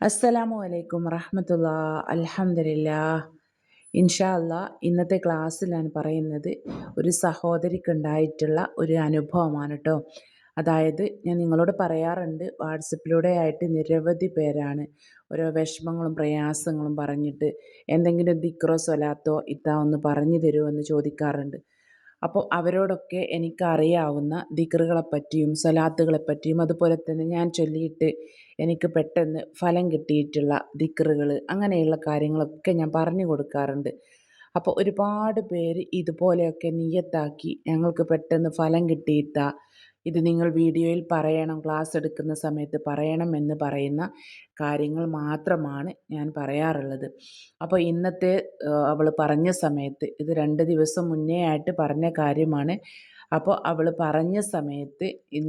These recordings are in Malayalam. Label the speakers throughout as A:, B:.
A: അസ്സലാമു അലൈക്കും റഹമത്തുള്ള അലഹമില്ല ഇൻഷാല്ല ഇന്നത്തെ ക്ലാസ്സിൽ ഞാൻ പറയുന്നത് ഒരു സഹോദരിക്കുണ്ടായിട്ടുള്ള ഒരു അനുഭവമാണ് കേട്ടോ അതായത് ഞാൻ നിങ്ങളോട് പറയാറുണ്ട് വാട്സപ്പിലൂടെ ആയിട്ട് നിരവധി പേരാണ് ഓരോ വിഷമങ്ങളും പ്രയാസങ്ങളും പറഞ്ഞിട്ട് എന്തെങ്കിലും ദിക്രോ സ്വലാത്തോ ഇത്താ ഒന്ന് പറഞ്ഞു തരുമോ എന്ന് ചോദിക്കാറുണ്ട്. അപ്പോൾ അവരോടൊക്കെ എനിക്കറിയാവുന്ന ദിക്റുകളെപ്പറ്റിയും സ്വലാത്തുകളെപ്പറ്റിയും അതുപോലെ തന്നെ ഞാൻ ചൊല്ലിയിട്ട് എനിക്ക് പെട്ടെന്ന് ഫലം കിട്ടിയിട്ടുള്ള ദിക്റുകൾ അങ്ങനെയുള്ള കാര്യങ്ങളൊക്കെ ഞാൻ പറഞ്ഞു കൊടുക്കാറുണ്ട്. അപ്പോൾ ഒരുപാട് പേര് ഇതുപോലെയൊക്കെ നിയത്താക്കി ഞങ്ങൾക്ക് പെട്ടെന്ന് ഫലം കിട്ടിയിട്ട ഇത് നിങ്ങൾ വീഡിയോയിൽ പറയണം ക്ലാസ് എടുക്കുന്ന സമയത്ത് പറയണം എന്ന് പറയുന്ന കാര്യങ്ങൾ മാത്രമാണ് ഞാൻ പറയാറുള്ളത്. അപ്പോൾ ഇന്നത്തെ അവൾ പറഞ്ഞ സമയത്ത് ഇത് രണ്ട് ദിവസം മുന്നേ ആയിട്ട് പറഞ്ഞ കാര്യമാണ് അപ്പോൾ അവൾ പറഞ്ഞ സമയത്ത്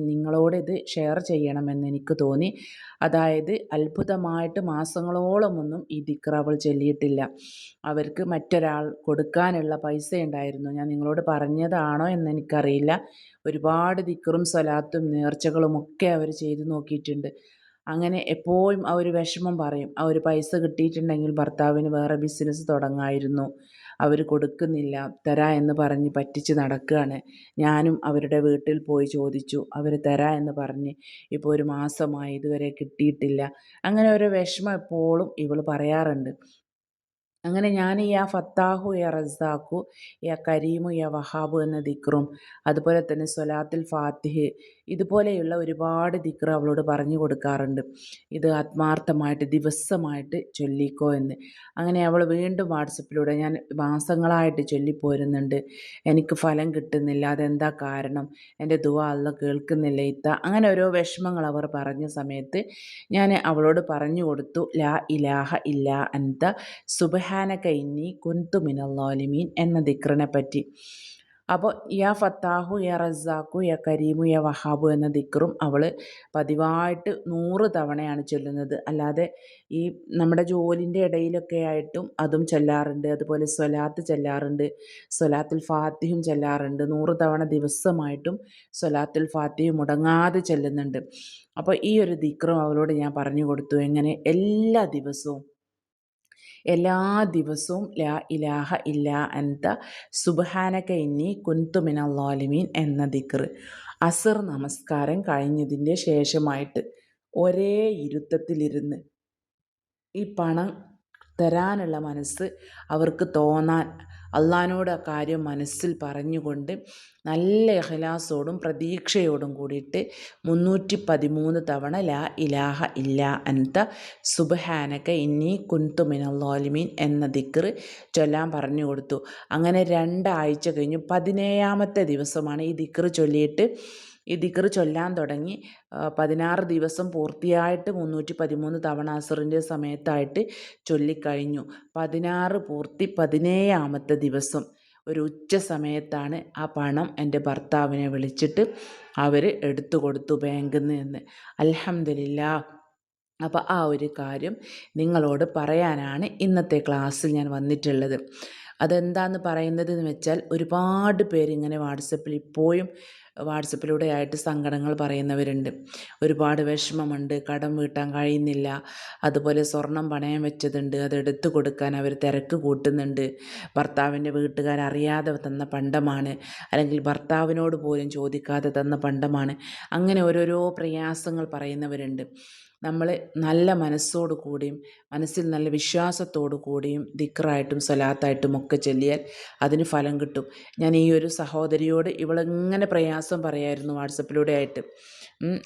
A: നിങ്ങളോട് ഇത് ഷെയർ ചെയ്യണമെന്ന് എനിക്ക് തോന്നി. അതായത് അത്ഭുതമായിട്ട് മാസങ്ങളോളമൊന്നും ഈ ദിക്ര അവൾ ചൊല്ലിയിട്ടില്ല. അവർക്ക് മറ്റൊരാൾ കൊടുക്കാനുള്ള പൈസ ഉണ്ടായിരുന്നു. ഞാൻ നിങ്ങളോട് പറഞ്ഞതാണോ എന്ന് എനിക്കറിയില്ല. ഒരുപാട് ദിക്കറും സ്വലാത്തും നേർച്ചകളും ഒക്കെ അവർ ചെയ്തു നോക്കിയിട്ടുണ്ട്. അങ്ങനെ എപ്പോഴും ആ ഒരു വിഷമം പറയും. ആ ഒരു പൈസ കിട്ടിയിട്ടുണ്ടെങ്കിൽ ഭർത്താവിന് വേറെ ബിസിനസ് തുടങ്ങായിരുന്നു. അവർ കൊടുക്കുന്നില്ല. തരാ എന്ന് പറഞ്ഞ് പറ്റിച്ച് നടക്കുകയാണ് ഞാനും അവരുടെ വീട്ടിൽ പോയി ചോദിച്ചു. അവർ തരാ എന്ന് പറഞ്ഞ് ഇപ്പോൾ ഒരു മാസമായി ഇതുവരെ കിട്ടിയിട്ടില്ല. അങ്ങനെ ഒരു വിഷമം എപ്പോഴും ഇവൾ പറയാറുണ്ട്. അങ്ങനെ ഞാൻ ഈ യാ ഫത്താഹു യാ റസാഖു യാ കരീമു യാ വഹാബു എന്ന ദിക്റും അതുപോലെ തന്നെ സൊലാത്തിൽ ഫാത്തിഹ് ഇതുപോലെയുള്ള ഒരുപാട് ദിക്ർ അവളോട് പറഞ്ഞു കൊടുക്കാറുണ്ട്. ഇത് ആത്മാർത്ഥമായിട്ട് ദിവസമായിട്ട് ചൊല്ലിക്കോ എന്ന്. അങ്ങനെ അവൾ വീണ്ടും വാട്സപ്പിലൂടെ ഞാൻ മാസങ്ങളായിട്ട് ചൊല്ലിപ്പോരുന്നുണ്ട് എനിക്ക് ഫലം കിട്ടുന്നില്ല. അതെന്താ കാരണം? എന്റെ ദുവ അല്ല കേൾക്കുന്നില്ല. ഇത്ത. അങ്ങനെ ഓരോ വിഷമങ്ങൾ അവർ പറഞ്ഞ സമയത്ത് ഞാൻ അവളോട് പറഞ്ഞു കൊടുത്തു ലാ ഇലാഹ ഇല്ല അന്ത സുബഹാനക കുന്തു മിനല്ലാലിമീൻ എന്ന ദിക്റിനെ പറ്റി അപ്പോൾ യാ ഫത്താഹു യാ റസാഖു യാ കരീമു യാ വഹാബു എന്ന ദിക്റും അവൾ പതിവായിട്ട് നൂറ് തവണയാണ് ചൊല്ലുന്നത്. അല്ലാതെ ഈ നമ്മുടെ ജോലിന്റെ ഇടയിലൊക്കെ ആയിട്ടും അതും ചൊല്ലാറുണ്ട്. അതുപോലെ സ്വലാത്ത് ചൊല്ലാറുണ്ട്. സ്വലാത്തുൽ ഫാത്തിഹും ചൊല്ലാറുണ്ട്. നൂറ് തവണ ദിവസമായിട്ടും സ്വലാത്തുൽ ഫാത്തിഹും മുടങ്ങാതെ ചെല്ലുന്നുണ്ട്. അപ്പോൾ ഈ ഒരു ദിക്റും അവളോട് ഞാൻ പറഞ്ഞു കൊടുത്തു. എങ്ങനെ? എല്ലാ ദിവസവും എല്ലാ ദിവസവും ലാ ഇലാഹ ഇല്ല അൻത സുബഹാനക ഇന്നി കുന്തുമിനല്ലാലിമീൻ എന്ന ദിക്ർ. അസർ നമസ്കാരം കഴിഞ്ഞതിന്റെ ശേഷമായിട്ട് ഒരേ ഇരുത്തത്തിലിരുന്ന് ഈ പണം തരാനുള്ള മനസ്സ് അവർക്ക് തോന്നാൻ അള്ളഹാനോട് ആ കാര്യം മനസ്സിൽ പറഞ്ഞുകൊണ്ട് നല്ല അഹ്ലാസോടും പ്രതീക്ഷയോടും കൂടിയിട്ട് മുന്നൂറ്റി പതിമൂന്ന് തവണ ലാ ഇലാഹ ഇല്ല അൻത സുബഹാനക്ക ഇന്നി കുന്തുമിനല്ലോലിമീൻ എന്ന ദിക്കർ ചൊല്ലാൻ പറഞ്ഞു കൊടുത്തു. അങ്ങനെ രണ്ടാഴ്ച കഴിഞ്ഞു. പതിനേഴാമത്തെ ദിവസമാണ് ഈ ദിക്കർ ചൊല്ലിയിട്ട് ഈ ദിക്കർ ചൊല്ലാൻ തുടങ്ങി. പതിനാറ് ദിവസം പൂർത്തിയായിട്ട് മുന്നൂറ്റി പതിമൂന്ന് തവണ അസുറിന്റെ സമയത്തായിട്ട് ചൊല്ലിക്കഴിഞ്ഞു. പതിനാറ് പൂർത്തി പതിനേഴാമത്തെ ദിവസം ഒരു ഉച്ച സമയത്താണ് ആ പണം എന്റെ ഭർത്താവിനെ വിളിച്ചിട്ട് അവർ എടുത്തു കൊടുത്തു ബാങ്കിൽ നിന്ന്. അലഹമില്ല അപ്പോൾ ആ ഒരു കാര്യം നിങ്ങളോട് പറയാനാണ് ഇന്നത്തെ ക്ലാസ്സിൽ ഞാൻ വന്നിട്ടുള്ളത്. അതെന്താന്ന് പറയുന്നത് എന്ന് വെച്ചാൽ ഒരുപാട് പേരിങ്ങനെ വാട്സപ്പിൽ ഇപ്പോഴും വാട്സപ്പിലൂടെ ആയിട്ട് സങ്കടങ്ങൾ പറയുന്നവരുണ്ട്. ഒരുപാട് വിഷമമുണ്ട് കടം വീട്ടാൻ കഴിയുന്നില്ല അതുപോലെ സ്വർണം പണയം വെച്ചതുണ്ട് അത് എടുത്തു കൊടുക്കാൻ അവർ തിരക്ക് കൂട്ടുന്നുണ്ട് ഭർത്താവിന്റെ വീട്ടുകാർ അറിയാതെ തന്ന പണ്ടമാണ് അല്ലെങ്കിൽ ഭർത്താവിനോട് പോലും ചോദിക്കാതെ തന്ന പണ്ടമാണ് അങ്ങനെ ഓരോരോ പ്രയാസങ്ങൾ പറയുന്നവരുണ്ട്. നമ്മൾ നല്ല മനസ്സോടു കൂടിയും മനസ്സിൽ നല്ല വിശ്വാസത്തോടു കൂടിയും ദിക്റായിട്ടും സലാത്തായിട്ടും ഒക്കെ ചൊല്ലിയാൽ അതിന് ഫലം കിട്ടും. ഞാൻ ഈ ഒരു സഹോദരിയോട് ഇവളെങ്ങനെ പ്രയാസം പറയായിരുന്നു വാട്സപ്പിലൂടെ ആയിട്ട്.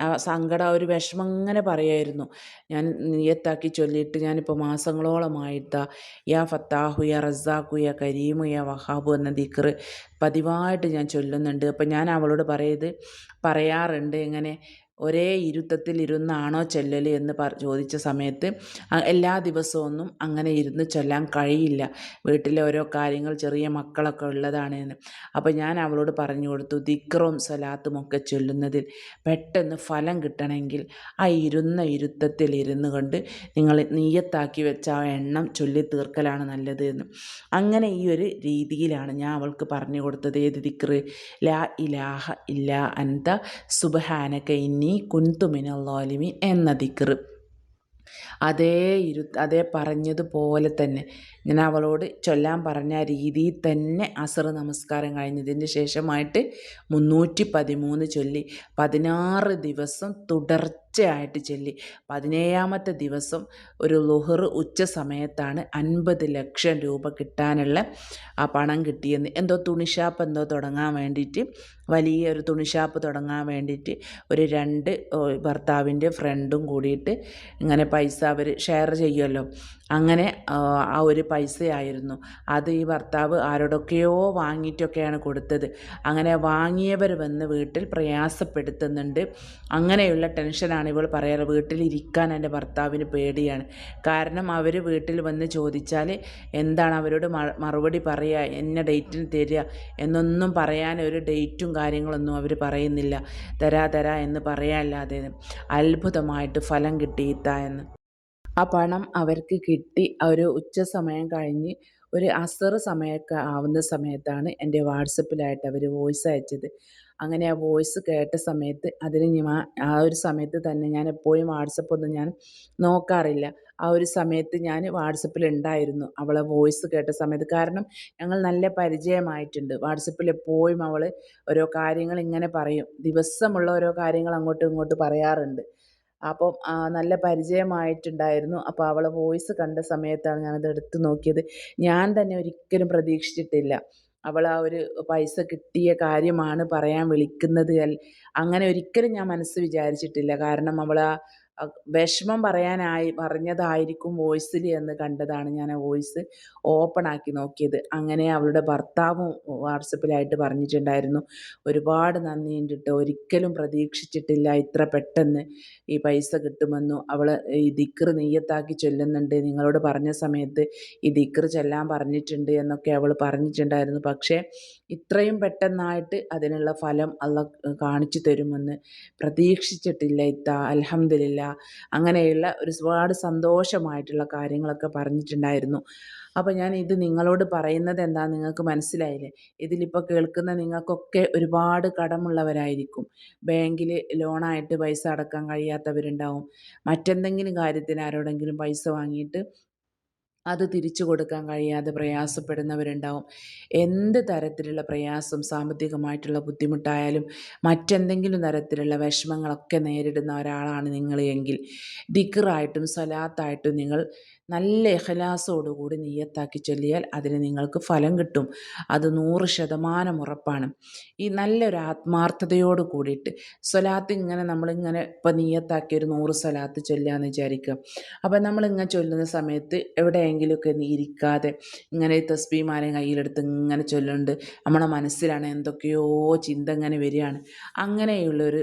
A: ആ സങ്കടം ഒരു വിഷമം അങ്ങനെ പറയായിരുന്നു. ഞാൻ നിയത്താക്കി ചൊല്ലിയിട്ട് ഞാനിപ്പോൾ മാസങ്ങളോളമായിട്ട് യാ ഫത്താഹു യാ റസാഖു യാ കരീമു യാ വഹാബു എന്ന ദിക്ർ പതിവായിട്ട് ഞാൻ ചൊല്ലുന്നുണ്ട്. അപ്പം ഞാൻ അവളോട് പറയത് പറയാറുണ്ട് ഇങ്ങനെ ഒരേ ഇരുത്തത്തിൽ ഇരുന്നാണോ ചെല്ലൽ എന്ന് പറ ചോദിച്ച സമയത്ത് എല്ലാ ദിവസമൊന്നും അങ്ങനെ ഇരുന്ന് ചൊല്ലാൻ കഴിയില്ല. വീട്ടിലെ ഓരോ കാര്യങ്ങൾ ചെറിയ മക്കളൊക്കെ ഉള്ളതാണ് അപ്പോൾ ഞാൻ അവളോട് പറഞ്ഞു കൊടുത്തു ദിക്റും സലാത്തും ഒക്കെ ചൊല്ലുന്നതിൽ പെട്ടെന്ന് ഫലം കിട്ടണമെങ്കിൽ ആ ഇരുന്ന ഇരുത്തത്തിൽ ഇരുന്ന് കൊണ്ട് നിങ്ങൾ നീയത്താക്കി വെച്ച ആ എണ്ണം ചൊല്ലി തീർക്കലാണ് നല്ലത് എന്ന്. അങ്ങനെ ഈ ഒരു രീതിയിലാണ് ഞാൻ അവൾക്ക് പറഞ്ഞു കൊടുത്തത്. ഏത് ദിക്റ്? ലാ ഇലാഹ ഇല്ല അന്ത സുബഹാനക്കെ ഇന്നി കുന്തുമിനല്ലാലിമി എന്ന ദിക്ർ അതേ ഇരു അതേ പറഞ്ഞതുപോലെ തന്നെ. ഞാൻ അവളോട് ചൊല്ലാൻ പറഞ്ഞ രീതിയിൽ തന്നെ അസർ നമസ്കാരം കഴിഞ്ഞതിന് ശേഷമായിട്ട് മുന്നൂറ്റി പതിമൂന്ന് ചൊല്ലി. പതിനാറ് ദിവസം തുടർച്ചയായിട്ട് ചൊല്ലി. പതിനേഴാമത്തെ ദിവസം ഒരു ലുഹർ ഉച്ച സമയത്താണ് അൻപത് ലക്ഷം രൂപ കിട്ടാനുള്ള ആ പണം കിട്ടിയെന്ന്. എന്തോ തുണിഷാപ്പ് എന്തോ തുടങ്ങാൻ വേണ്ടിയിട്ട് വലിയ ഒരു തുണിഷാപ്പ് തുടങ്ങാൻ വേണ്ടിയിട്ട് ഒരു രണ്ട് ഭർത്താവിന്റെ ഫ്രണ്ടും കൂടിയിട്ട് ഇങ്ങനെ പൈസ അവർ ഷെയർ ചെയ്യുമല്ലോ അങ്ങനെ ആ ഒരു പൈസയായിരുന്നു. അത് ഈ ഭർത്താവ് ആരോടൊക്കെയോ വാങ്ങിയിട്ടൊക്കെയാണ് കൊടുത്തത്. അങ്ങനെ വാങ്ങിയവർ വന്ന് വീട്ടിൽ പ്രയാസപ്പെടുത്തുന്നുണ്ട്. അങ്ങനെയുള്ള ടെൻഷനാണ് ഇവൾ പറയാറ്. വീട്ടിലിരിക്കാൻ എന്റെ ഭർത്താവിന് പേടിയാണ്. കാരണം അവർ വീട്ടിൽ വന്ന് ചോദിച്ചാൽ എന്താണ് അവരോട് മറുപടി പറയുക എന്ന ഡേറ്റിന് തരിക എന്നൊന്നും പറയാൻ ഒരു ഡേറ്റും കാര്യങ്ങളൊന്നും അവർ പറയുന്നില്ല. തരാ തരാ എന്ന് പറയാനല്ലാതെ അത്ഭുതമായിട്ട് ഫലം കിട്ടിയിത്ത എന്ന്. ആ പണം അവർക്ക് കിട്ടി. ഒരു ഉച്ച സമയം കഴിഞ്ഞ് ഒരു അസറ് സമയമൊക്കെ ആവുന്ന സമയത്താണ് എന്റെ വാട്സപ്പിലായിട്ട് അവർ വോയിസ് അയച്ചത്. അങ്ങനെ ആ വോയിസ് കേട്ട സമയത്ത് അതിന് ഞാൻ ആ ഒരു സമയത്ത് തന്നെ ഞാൻ എപ്പോഴും വാട്സപ്പൊന്നും ഞാൻ നോക്കാറില്ല. ആ ഒരു സമയത്ത് ഞാൻ വാട്സപ്പിൽ ഉണ്ടായിരുന്നു അവളെ വോയിസ് കേട്ട സമയത്ത്. കാരണം ഞങ്ങൾ നല്ല പരിചയമായിട്ടുണ്ട്. വാട്സപ്പിൽ എപ്പോഴും അവൾ ഓരോ കാര്യങ്ങൾ ഇങ്ങനെ പറയും. ദിവസമുള്ള ഓരോ കാര്യങ്ങൾ അങ്ങോട്ടും ഇങ്ങോട്ടും പറയാറുണ്ട്. അപ്പം നല്ല പരിചയമായിട്ടുണ്ടായിരുന്നു. അപ്പോൾ അവളെ വോയിസ് കണ്ട സമയത്താണ് ഞാനത് എടുത്തു നോക്കിയത്. ഞാൻ തന്നെ ഒരിക്കലും പ്രതീക്ഷിച്ചിട്ടില്ല. അവൾ ആ ഒരു പൈസ കിട്ടിയ കാര്യമാണ് പറയാൻ വിളിക്കുന്നത് അങ്ങനെ ഒരിക്കലും ഞാൻ മനസ്സ് വിചാരിച്ചിട്ടില്ല. കാരണം അവൾ ആ വിഷമം പറയാനായി പറഞ്ഞതായിരിക്കും വോയിസിൽ എന്ന് കണ്ടതാണ് ഞാൻ ആ വോയിസ് ഓപ്പൺ ആക്കി നോക്കിയത്. അങ്ങനെ അവളുടെ ഭർത്താവും വാട്സപ്പിലായിട്ട് പറഞ്ഞിട്ടുണ്ടായിരുന്നു. ഒരുപാട് നന്ദിയുണ്ട് ഒരിക്കലും പ്രതീക്ഷിച്ചിട്ടില്ല ഇത്ര പെട്ടെന്ന്. ഈ പൈസ കിട്ടുമെന്നും അവൾ ഈ ദിക്ർ നെയ്യത്താക്കി ചൊല്ലുന്നുണ്ട്. നിങ്ങളോട് പറഞ്ഞ സമയത്ത് ഈ ദിക്ർ ചെല്ലാൻ പറഞ്ഞിട്ടുണ്ട് എന്നൊക്കെ അവൾ പറഞ്ഞിട്ടുണ്ടായിരുന്നു. പക്ഷേ ഇത്രയും പെട്ടെന്നായിട്ട് അതിനുള്ള ഫലം അള്ള കാണിച്ചു തരുമെന്ന് പ്രതീക്ഷിച്ചിട്ടില്ല ഇത്ത. അലഹമില്ല അങ്ങനെയുള്ള ഒരുപാട് സന്തോഷമായിട്ടുള്ള കാര്യങ്ങളൊക്കെ പറഞ്ഞിട്ടുണ്ടായിരുന്നു. അപ്പോൾ ഞാൻ ഇത് നിങ്ങളോട് പറയുന്നത് എന്താ നിങ്ങൾക്ക് മനസ്സിലായില്ലേ? ഇതിലിപ്പോൾ കേൾക്കുന്ന നിങ്ങൾക്കൊക്കെ ഒരുപാട് കടമുള്ളവരായിരിക്കും. ബാങ്കിൽ ലോണായിട്ട് പൈസ അടക്കാൻ കഴിയാത്തവരുണ്ടാവും. മറ്റെന്തെങ്കിലും കാര്യത്തിന് ആരോടെങ്കിലും പൈസ വാങ്ങിയിട്ട് അത് തിരിച്ചു കൊടുക്കാൻ കഴിയാതെ പ്രയാസപ്പെടുന്നവരുണ്ടാവും. എന്ത് തരത്തിലുള്ള പ്രയാസം സാമ്പത്തികമായിട്ടുള്ള ബുദ്ധിമുട്ടായാലും മറ്റെന്തെങ്കിലും തരത്തിലുള്ള വിഷമങ്ങളൊക്കെ നേരിടുന്ന ഒരാളാണ് നിങ്ങൾ എങ്കിൽ ദിക്കറായിട്ടും സ്വലാത്തായിട്ടും നിങ്ങൾ നല്ല എഹലാസോടുകൂടി നീയത്താക്കി ചൊല്ലിയാൽ അതിന് നിങ്ങൾക്ക് ഫലം കിട്ടും. അത് നൂറ് ശതമാനം ഉറപ്പാണ്. ഈ നല്ലൊരു ആത്മാർത്ഥതയോട് കൂടിയിട്ട് സ്വലാത്ത് ഇങ്ങനെ നമ്മളിങ്ങനെ ഇപ്പം നീയത്താക്കി ഒരു നൂറ് സ്വലാത്ത് ചൊല്ലാന്ന് വിചാരിക്കുക. അപ്പം നമ്മളിങ്ങനെ ചൊല്ലുന്ന സമയത്ത് എവിടെയെങ്കിലുമൊക്കെ ഇരിക്കാതെ ഇങ്ങനെ തസ്ബീമാരെ കയ്യിലെടുത്ത് ഇങ്ങനെ ചൊല്ലുന്നുണ്ട്. നമ്മുടെ മനസ്സിലാണ് എന്തൊക്കെയോ ചിന്ത ഇങ്ങനെ വരികയാണ്. അങ്ങനെയുള്ളൊരു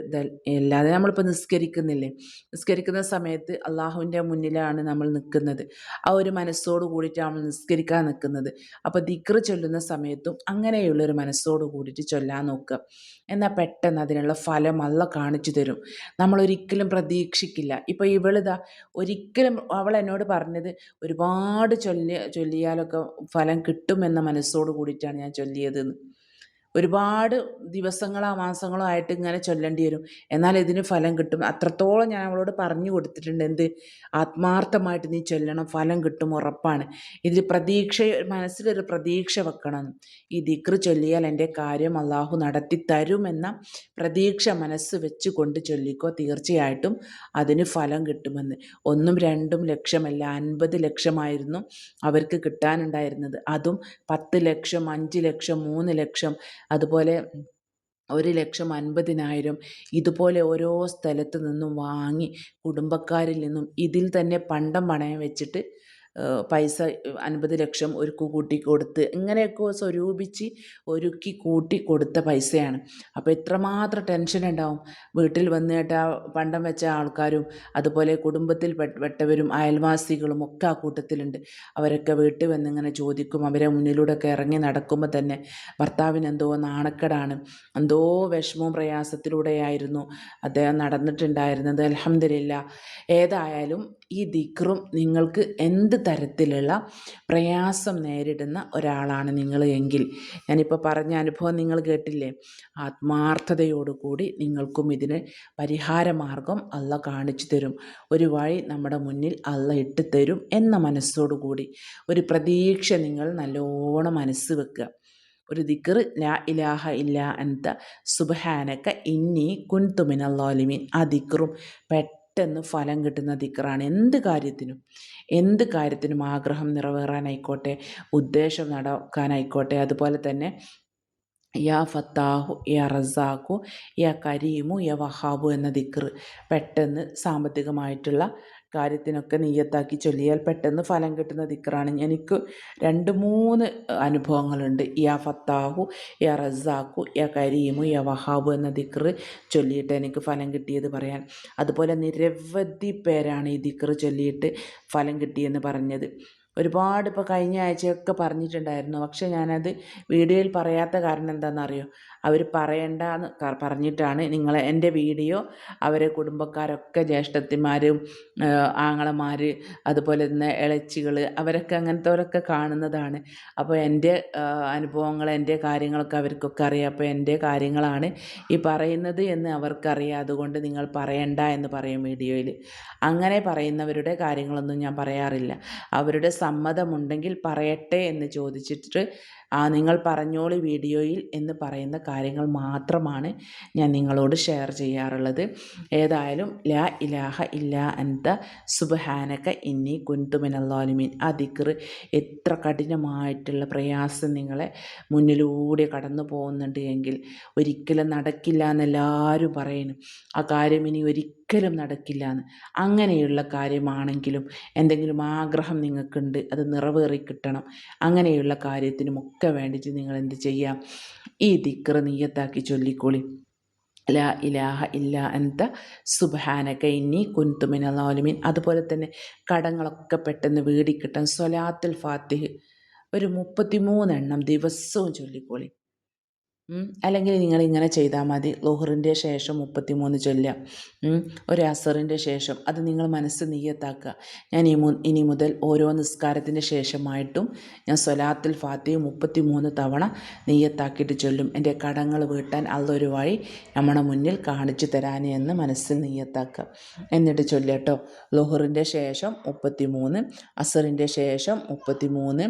A: അല്ലാതെ നമ്മളിപ്പോൾ നിസ്കരിക്കുന്നില്ലേ? നിസ്കരിക്കുന്ന സമയത്ത് അള്ളാഹുവിന്റെ മുന്നിലാണ് നമ്മൾ നിൽക്കുന്നത്. ആ ഒരു മനസ്സോട് നമ്മൾ നിസ്കരിക്കാൻ നിൽക്കുന്നത്. അപ്പോൾ ദിക്ർ ചൊല്ലുന്ന സമയത്തും അങ്ങനെയുള്ളൊരു മനസ്സോട് കൂടിയിട്ട് ചൊല്ലാൻ നോക്കുക. എന്നാൽ പെട്ടെന്ന് അതിനുള്ള ഫലം അല്ല കാണിച്ചു തരും. നമ്മൾ ഒരിക്കലും പ്രതീക്ഷിക്കില്ല. ഇപ്പോൾ ഇവളിതാ ഒരിക്കലും അവൾ എന്നോട് പറഞ്ഞത് ഒരുപാട് ചൊല്ലി ചൊല്ലിയാലൊക്കെ ഫലം കിട്ടുമെന്ന മനസ്സോട് കൂടിയിട്ടാണ് ഞാൻ ചൊല്ലിയതെന്ന്. ഒരുപാട് ദിവസങ്ങളോ മാസങ്ങളോ ആയിട്ട് ഇങ്ങനെ ചൊല്ലേണ്ടി വരും. എന്നാൽ ഇതിന് ഫലം കിട്ടും. അത്രത്തോളം ഞാൻ അവളോട് പറഞ്ഞു കൊടുത്തിട്ടുണ്ട്. എന്ത്? ആത്മാർത്ഥമായിട്ട് നീ ചൊല്ലണം. ഫലം കിട്ടും ഉറപ്പാണ്. ഇതിൽ പ്രതീക്ഷ മനസ്സിലൊരു പ്രതീക്ഷ വെക്കണം. ഈ ദിക്ർ ചൊല്ലിയാൽ എന്റെ കാര്യം അള്ളാഹു നടത്തി തരുമെന്ന പ്രതീക്ഷ മനസ്സ് വെച്ച് കൊണ്ട് ചൊല്ലിക്കോ തീർച്ചയായിട്ടും അതിന് ഫലം കിട്ടുമെന്ന്. ഒന്നും രണ്ടും ലക്ഷമല്ല. അൻപത് ലക്ഷമായിരുന്നു അവർക്ക് കിട്ടാനുണ്ടായിരുന്നത്. അതും പത്ത് ലക്ഷം അഞ്ച് ലക്ഷം മൂന്ന് ലക്ഷം അതുപോലെ ഒരു ലക്ഷം അൻപതിനായിരം ഇതുപോലെ ഓരോ സ്ഥലത്ത് നിന്നും വാങ്ങി കുടുംബക്കാരിൽ നിന്നും ഇതിൽ തന്നെ പണ്ടം പണയം വെച്ചിട്ട് പൈസ അൻപത് ലക്ഷം ഒരുക്കു കൂട്ടി കൊടുത്ത് ഇങ്ങനെയൊക്കെ സ്വരൂപിച്ച് ഒരുക്കി കൂട്ടി കൊടുത്ത പൈസയാണ്. അപ്പോൾ എത്രമാത്രം ടെൻഷൻ ഉണ്ടാവും? വീട്ടിൽ വന്നിട്ട് ആ പണ്ടം വെച്ച ആൾക്കാരും അതുപോലെ കുടുംബത്തിൽ പെട്ടവരും അയൽവാസികളും ഒക്കെ ആ കൂട്ടത്തിലുണ്ട്. അവരൊക്കെ വീട്ടിൽ വന്ന് ഇങ്ങനെ ചോദിക്കും അവരെ മുന്നിലൂടെ ഒക്കെ ഇറങ്ങി നടക്കുമ്പോൾ തന്നെ ഭർത്താവിന് എന്തോ നാണക്കേടാണ്. എന്തോ വിഷമവും പ്രയാസത്തിലൂടെയായിരുന്നു അദ്ദേഹം നടന്നിട്ടുണ്ടായിരുന്നത്. അലഹമില്ല ഏതായാലും ഈ ദിക്റും നിങ്ങൾക്ക് എന്ത് തരത്തിലുള്ള പ്രയാസം നേരിടുന്ന ഒരാളാണ് നിങ്ങൾ എങ്കിൽ. ഞാനിപ്പോൾ പറഞ്ഞ അനുഭവം നിങ്ങൾ കേട്ടില്ലേ? ആത്മാർത്ഥതയോടുകൂടി നിങ്ങൾക്കും ഇതിന് പരിഹാരമാർഗം അല്ല കാണിച്ചു തരും. ഒരു വഴി നമ്മുടെ മുന്നിൽ അല്ല ഇട്ട് തരും എന്ന മനസ്സോടുകൂടി. ഒരു പ്രതീക്ഷ നിങ്ങൾ നല്ലോണം മനസ്സ് വെക്കുക. ഒരു ദിക്കർ ലാ ഇലാഹ ഇല്ല അൻത സുബഹാനക്ക ഇന്നി കുൻതുമിനല്ലോലിമീൻ ആ ദിക്കറും പെട്ടെന്ന് ഫലം കിട്ടുന്ന ദിക്കറാണ്. എന്ത് കാര്യത്തിനും എന്ത് കാര്യത്തിനും ആഗ്രഹം നിറവേറാനായിക്കോട്ടെ ഉദ്ദേശം നടക്കാനായിക്കോട്ടെ അതുപോലെ തന്നെ യാ ഫത്താഹു യാ റസാഖു യാ കരീമു യാ വഹാബു എന്ന ദിക്കർ പെട്ടെന്ന് സാമ്പത്തികമായിട്ടുള്ള കാര്യത്തിനൊക്കെ നീയത്താക്കി ചൊല്ലിയാൽ പെട്ടെന്ന് ഫലം കിട്ടുന്ന ദിക്റാണ്. എനിക്ക് രണ്ട് മൂന്ന് അനുഭവങ്ങളുണ്ട്. യാ ഫത്താഹു യാ റസാഖു യാ കരീമു യാ വഹാബു എന്ന ദിക്റ് ചൊല്ലിയിട്ട് എനിക്ക് ഫലം കിട്ടിയത് പറയാൻ. അതുപോലെ നിരവധി പേരാണ് ഈ ദിക്റ് ചൊല്ലിയിട്ട് ഫലം കിട്ടിയെന്ന് പറഞ്ഞത്. ഒരുപാട് ഇപ്പോൾ കഴിഞ്ഞ ആഴ്ചയൊക്കെ പറഞ്ഞിട്ടുണ്ടായിരുന്നു. പക്ഷേ ഞാനത് വീഡിയോയിൽ പറയാത്ത കാരണം എന്താണെന്നറിയോ? അവർ പറയണ്ടെന്ന് പറഞ്ഞിട്ടാണ് നിങ്ങൾ എന്റെ വീഡിയോ അവരെ കുടുംബക്കാരൊക്കെ ജ്യേഷ്ഠത്തിമാരും ആങ്ങളമാർ അതുപോലെ തന്നെ ഇളച്ചികൾ അവരൊക്കെ അങ്ങനത്തെവരൊക്കെ കാണുന്നതാണ്. അപ്പോൾ എന്റെ അനുഭവങ്ങൾ എന്റെ കാര്യങ്ങളൊക്കെ അവർക്കൊക്കെ അറിയാം. അപ്പോൾ എന്റെ കാര്യങ്ങളാണ് ഈ പറയുന്നത് എന്ന് അവർക്കറിയാം. അതുകൊണ്ട് നിങ്ങൾ പറയണ്ട എന്ന് പറയും വീഡിയോയിൽ അങ്ങനെ പറയുന്നവരുടെ കാര്യങ്ങളൊന്നും ഞാൻ പറയാറില്ല. അവരുടെ സമ്മതമുണ്ടെങ്കിൽ പറയട്ടെ എന്ന് ചോദിച്ചിട്ട് ആ നിങ്ങൾ പറഞ്ഞോളി വീഡിയോയിൽ എന്ന് പറയുന്ന കാര്യങ്ങൾ മാത്രമാണ് ഞാൻ നിങ്ങളോട് ഷെയർ ചെയ്യാറുള്ളത്. ഏതായാലും ലാ ഇലാഹ ഇല്ലാ അന്ത സുബഹാനക ഇന്നി കുന്തുമിനല്ലാലിമീൻ ആ ദിക്ർ എത്ര കഠിനമായിട്ടുള്ള പ്രയാസം നിങ്ങളെ മുന്നിലൂടെ കടന്നു പോകുന്നുണ്ട് എങ്കിൽ ഒരിക്കലും നടക്കില്ല എന്നെല്ലാവരും പറയുന്നു ആ കാര്യം ഇനി ഒരിക്കലും നടക്കില്ല എന്ന് അങ്ങനെയുള്ള കാര്യമാണെങ്കിലും എന്തെങ്കിലും ആഗ്രഹം നിങ്ങൾക്കുണ്ട് അത് നിറവേറി കിട്ടണം. അങ്ങനെയുള്ള കാര്യത്തിനുമൊക്കെ വേണ്ടിയിട്ട് നിങ്ങൾ എന്ത് ചെയ്യാം? ഈ ദിക്ർ നീയത്താക്കി ചൊല്ലിക്കോളി. ലാ ഇലാഹ ഇല്ല എന്ത സുബാനക ഇന്നി അലോലിമിൻ അതുപോലെ തന്നെ കടങ്ങളൊക്കെ പെട്ടെന്ന് വീടിക്കിട്ടാൻ സൊലാത്തുൽ ഫാത്തിഹ്. ഒരു മുപ്പത്തിമൂന്നെണ്ണം ദിവസവും ചൊല്ലിക്കോളി. അല്ലെങ്കിൽ നിങ്ങൾ ഇങ്ങനെ ചെയ്താൽ മതി. ലോഹറിന്റെ ശേഷം മുപ്പത്തിമൂന്ന് ചൊല്ലുക. ഒരു അസറിന്റെ ശേഷം അത് നിങ്ങൾ മനസ്സ് നീയത്താക്കുക ഞാൻ ഇനി മുതൽ ഓരോ നിസ്കാരത്തിന്റെ ശേഷമായിട്ടും ഞാൻ സ്വലാത്തിൽ ഫാത്തിയും മുപ്പത്തിമൂന്ന് തവണ നീയത്താക്കിയിട്ട് ചൊല്ലും. എന്റെ കടങ്ങൾ വീട്ടാൻ അതൊരു വഴി നമ്മുടെ മുന്നിൽ കാണിച്ചു തരാനേ എന്ന് മനസ്സിൽ നീയത്താക്കുക എന്നിട്ട് ചൊല്ലട്ടോ ലോഹറിന്റെ ശേഷം മുപ്പത്തിമൂന്ന് അസറിന്റെ ശേഷം മുപ്പത്തിമൂന്ന്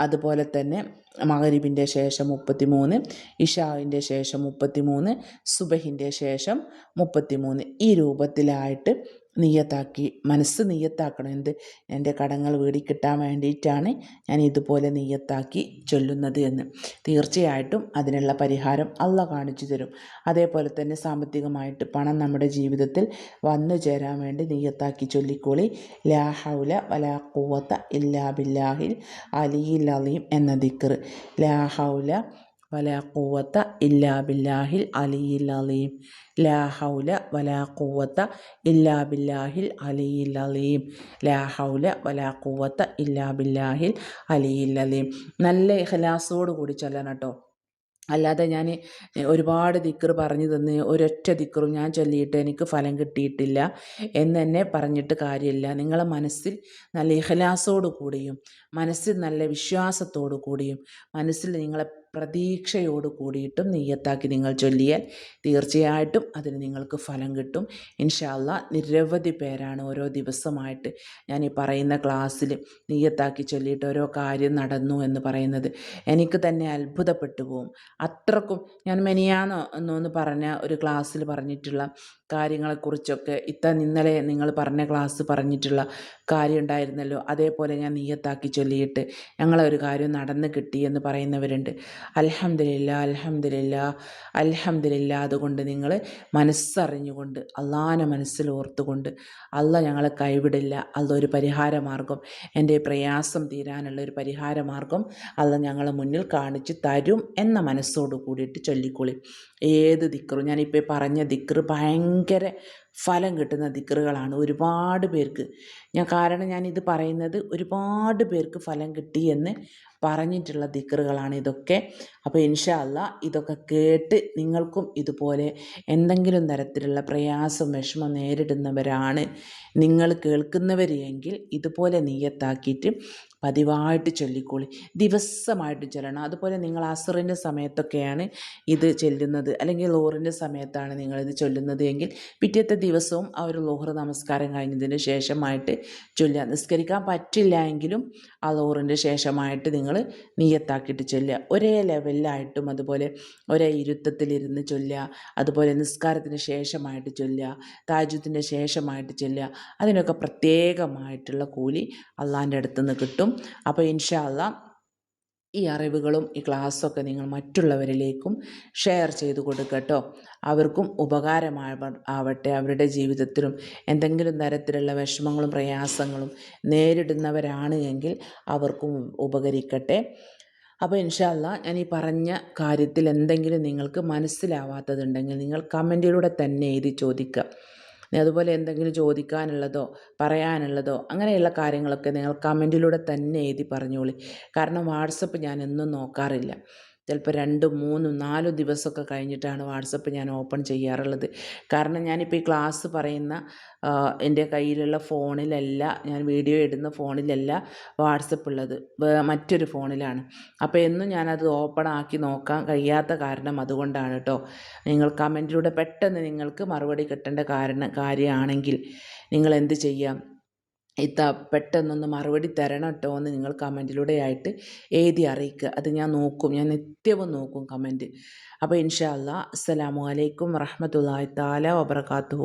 A: അതുപോലെ തന്നെ മകരിബിന്റെ ശേഷം മുപ്പത്തി മൂന്ന് ഇഷാവിന്റെ ശേഷം മുപ്പത്തി മൂന്ന് സുബഹിന്റെ ശേഷം മുപ്പത്തി മൂന്ന് ഈ രൂപത്തിലായിട്ട് നീയത്താക്കി മനസ്സ് നീയത്താക്കണം എന്ത്? എന്റെ കടങ്ങൾ വീടിക്കിട്ടാൻ വേണ്ടിയിട്ടാണ് ഞാൻ ഇതുപോലെ നീയത്താക്കി ചൊല്ലുന്നത് എന്ന്. തീർച്ചയായിട്ടും അതിനുള്ള പരിഹാരം അള്ള കാണിച്ചു തരും. അതേപോലെ തന്നെ സാമ്പത്തികമായിട്ട് പണം നമ്മുടെ ജീവിതത്തിൽ വന്നു ചേരാൻ വേണ്ടി നീയത്താക്കി ചൊല്ലിക്കോളി. ലാ ഹൗല വലാ ഇല്ലാ ബില്ലാഹിൽ അലിയിൽ അലീം എന്ന ദിക്കർ ലാ ഹൗല വലാ കൂവത്ത ഇല്ലാ ബില്ലാഹിൽ അലിയിൽ അലീം ലാ ഹൗല വലാ ഇല്ലാ ബില്ലാഹിൽ അലിയിൽ അലീം ലാ ഹൗല വലാ ഇല്ലാ ബില്ലാഹിൽ അലിയിൽ അലീം നല്ല ഇഖലാസോട് കൂടി ചൊല്ലണം കേട്ടോ. അല്ലാതെ ഞാൻ ഒരുപാട് ദിക്കർ പറഞ്ഞു തന്ന് ഒരൊറ്റ ദിക്കറും ഞാൻ ചൊല്ലിയിട്ട് എനിക്ക് ഫലം കിട്ടിയിട്ടില്ല എന്നെ പറഞ്ഞിട്ട് കാര്യമില്ല. നിങ്ങളെ മനസ്സിൽ നല്ല ഇഹലാസോടു കൂടിയും മനസ്സിൽ നല്ല വിശ്വാസത്തോടു കൂടിയും മനസ്സിൽ നിങ്ങളെ പ്രതീക്ഷയോട് കൂടിയിട്ടും നെയ്യത്താക്കി നിങ്ങൾ ചൊല്ലിയാൽ തീർച്ചയായിട്ടും അതിന് നിങ്ങൾക്ക് ഫലം കിട്ടും. ഇൻഷാല്ല നിരവധി പേരാണ് ഓരോ ദിവസമായിട്ട് ഞാൻ ഈ പറയുന്ന ക്ലാസ്സിൽ നെയ്യത്താക്കി ചൊല്ലിയിട്ട് ഓരോ കാര്യം നടന്നു എന്ന് പറയുന്നത്. എനിക്ക് തന്നെ അത്ഭുതപ്പെട്ടു പോകും അത്രക്കും ഞാൻ മെനിയാന്നോ എന്നൊന്ന് പറഞ്ഞ ഒരു ക്ലാസ്സിൽ പറഞ്ഞിട്ടുള്ള കാര്യങ്ങളെക്കുറിച്ചൊക്കെ ഇത്ത ഇന്നലെ നിങ്ങൾ പറഞ്ഞ ക്ലാസ് പറഞ്ഞിട്ടുള്ള കാര്യം ഉണ്ടായിരുന്നല്ലോ അതേപോലെ ഞാൻ നീയത്താക്കി ചൊല്ലിയിട്ട് ഞങ്ങളെ ഒരു കാര്യം നടന്ന് കിട്ടി എന്ന് പറയുന്നവരുണ്ട്. അലഹമില്ല അലഹമില്ല അലഹമില്ല അതുകൊണ്ട് നിങ്ങൾ മനസ്സറിഞ്ഞുകൊണ്ട് അള്ളാഹാനെ മനസ്സിൽ ഓർത്തുകൊണ്ട് അല്ല ഞങ്ങളെ കൈവിടില്ല. അല്ല ഒരു പരിഹാര മാർഗം എന്റെ പ്രയാസം തീരാനുള്ള ഒരു പരിഹാര മാർഗം അല്ല ഞങ്ങളെ മുന്നിൽ കാണിച്ച് തരും എന്ന മനസ്സോട് കൂടിയിട്ട് ചൊല്ലിക്കൊള്ളി ഏത് ദിക്കറും ഞാനിപ്പോൾ പറഞ്ഞ ദിക്കറ് ഭയങ്കര ഫലം കിട്ടുന്ന ദിക്കറുകളാണ് ഒരുപാട് പേർക്ക്. ഞാൻ കാരണം ഞാനിത് പറയുന്നത് ഒരുപാട് പേർക്ക് ഫലം കിട്ടി എന്ന് പറഞ്ഞിട്ടുള്ള ദിക്കറുകളാണ് ഇതൊക്കെ. അപ്പോൾ ഇൻഷാ ഇതൊക്കെ കേട്ട് നിങ്ങൾക്കും ഇതുപോലെ എന്തെങ്കിലും തരത്തിലുള്ള പ്രയാസം വിഷമം നേരിടുന്നവരാണ് നിങ്ങൾ കേൾക്കുന്നവർ എങ്കിൽ ഇതുപോലെ നീയത്താക്കിയിട്ട് പതിവായിട്ട് ചൊല്ലിക്കോളി. ദിവസമായിട്ട് ചൊല്ലണം. അതുപോലെ നിങ്ങൾ അസറിന്റെ സമയത്തൊക്കെയാണ് ഇത് ചൊല്ലുന്നത്. അല്ലെങ്കിൽ ലോറിന്റെ സമയത്താണ് നിങ്ങളിത് ചൊല്ലുന്നത് എങ്കിൽ പിറ്റേത്തെ ദിവസവും ആ ഒരു ലോഹർ നമസ്കാരം കഴിഞ്ഞതിന് ശേഷമായിട്ട് ചൊല്ലുക. നിസ്കരിക്കാൻ പറ്റില്ല എങ്കിലും ആ ലോറിന്റെ ശേഷമായിട്ട് നിങ്ങൾ നീയത്താക്കിയിട്ട് ചൊല്ലുക. ഒരേ ലെവലിലായിട്ടും അതുപോലെ ഒരേ ഇരുത്തത്തിലിരുന്ന് ചൊല്ലുക. അതുപോലെ നിസ്കാരത്തിന് ശേഷമായിട്ട് ചൊല്ലുക. താജുദിന്റെ ശേഷമായിട്ട് ചൊല്ലുക. അതിനൊക്കെ പ്രത്യേകമായിട്ടുള്ള കൂലി അള്ളാന്റെ അടുത്ത് നിന്ന് കിട്ടും. അപ്പോൾ ഇൻഷാ അല്ലാ ഈ അറിവുകളും ഈ ക്ലാസ്സൊക്കെ നിങ്ങൾ മറ്റുള്ളവരിലേക്കും ഷെയർ ചെയ്ത് കൊടുക്കട്ടോ അവർക്കും ഉപകാരമായ ആവട്ടെ. അവരുടെ ജീവിതത്തിലും എന്തെങ്കിലും തരത്തിലുള്ള വിഷമങ്ങളും പ്രയാസങ്ങളും നേരിടുന്നവരാണ് എങ്കിൽ അവർക്കും ഉപകരിക്കട്ടെ. അപ്പോൾ ഇൻഷാല്ല ഞാൻ ഈ പറഞ്ഞ കാര്യത്തിൽ എന്തെങ്കിലും നിങ്ങൾക്ക് മനസ്സിലാവാത്തതുണ്ടെങ്കിൽ നിങ്ങൾ കമന്റിലൂടെ തന്നെ എഴുതി ചോദിക്കുക. അതുപോലെ എന്തെങ്കിലും ചോദിക്കാനുള്ളതോ പറയാനുള്ളതോ അങ്ങനെയുള്ള കാര്യങ്ങളൊക്കെ നിങ്ങൾ കമന്റിലൂടെ തന്നെ എഴുതി പറഞ്ഞോളി. കാരണം വാട്സപ്പ് ഞാൻ എന്നും നോക്കാറില്ല. ചിലപ്പോൾ രണ്ടും മൂന്നും നാലും ദിവസമൊക്കെ കഴിഞ്ഞിട്ടാണ് വാട്സപ്പ് ഞാൻ ഓപ്പൺ ചെയ്യാറുള്ളത്. കാരണം ഞാനിപ്പോൾ ഈ ക്ലാസ് പറയുന്ന എന്റെ കയ്യിലുള്ള ഫോണിലല്ല ഞാൻ വീഡിയോ ഇടുന്ന ഫോണിലല്ല വാട്സപ്പ് ഉള്ളത് മറ്റൊരു ഫോണിലാണ്. അപ്പോൾ എന്നും ഞാനത് ഓപ്പൺ ആക്കി നോക്കാൻ കഴിയാത്ത കാരണം അതുകൊണ്ടാണ് കേട്ടോ നിങ്ങൾ കമന്റിലൂടെ പെട്ടെന്ന് നിങ്ങൾക്ക് മറുപടി കിട്ടേണ്ട കാരണം കാര്യമാണെങ്കിൽ നിങ്ങൾ എന്ത് ചെയ്യാം? ഇത്ത പെട്ടെന്നൊന്ന് മറുപടി തരണം കേട്ടോ എന്ന് നിങ്ങൾ കമന്റിലൂടെ ആയിട്ട് എഴുതി അറിയിക്കുക. അത് ഞാൻ നോക്കും. ഞാൻ നിത്യവും നോക്കും കമന്റ്. അപ്പോൾ ഇൻഷാ അല്ലാ അസ്സലാമു അലൈക്കും വറഹമത്തല്ലാഹി താല വബർക്കാത്തു